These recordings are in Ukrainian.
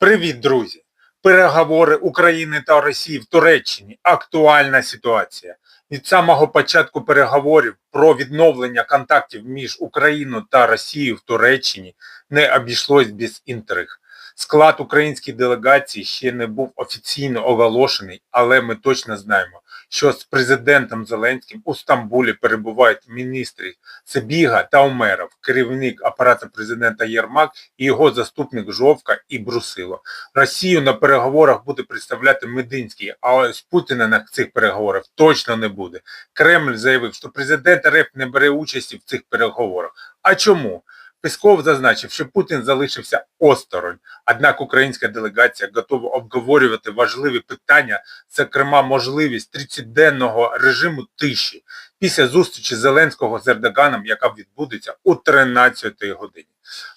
Привіт, друзі! Переговори України та Росії в Туреччині. Актуальна ситуація. Від самого початку переговорів про відновлення контактів між Україною та Росією в Туреччині не обійшлось без інтриг. Склад української делегації ще не був офіційно оголошений, але ми точно знаємо, що з президентом Зеленським у Стамбулі перебувають міністри Сибіга та Умеров, керівник апарату президента Єрмак і його заступник Жовка і Брусило. Росію на переговорах буде представляти Мединський, а ось Путіна на цих переговорах точно не буде. Кремль заявив, що президент РФ не бере участі в цих переговорах. А чому? Песков зазначив, що Путін залишився осторонь, однак українська делегація готова обговорювати важливі питання, зокрема можливість 30-денного режиму тиші після зустрічі Зеленського з Ердоганом, яка відбудеться о 13 годині.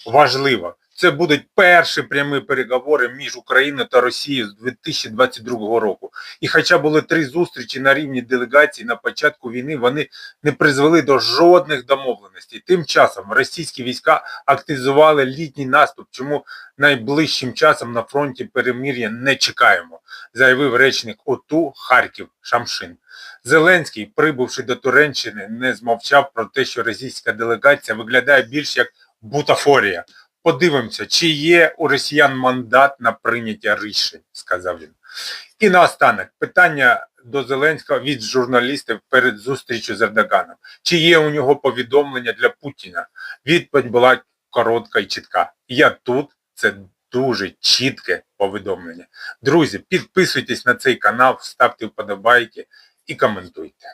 Важливо, це будуть перші прямі переговори між Україною та Росією з 2022 року. І хоча були три зустрічі на рівні делегацій на початку війни, вони не призвели до жодних домовленостей. Тим часом російські війська активізували літній наступ, чому найближчим часом на фронті перемир'я не чекаємо, заявив речник ОТУ Харків Шамшин. Зеленський, прибувши до Туреччини, не змовчав про те, що російська делегація виглядає більш як бутафорія. Подивимося, чи є у росіян мандат на прийняття рішень, сказав він. І наостанок питання до Зеленського від журналістів перед зустрічю з Ердоганом. Чи є у нього повідомлення для Путіна? Відповідь була коротка і чітка. Я тут, це дуже чітке повідомлення. Друзі, підписуйтесь на цей канал, ставте вподобайки і коментуйте.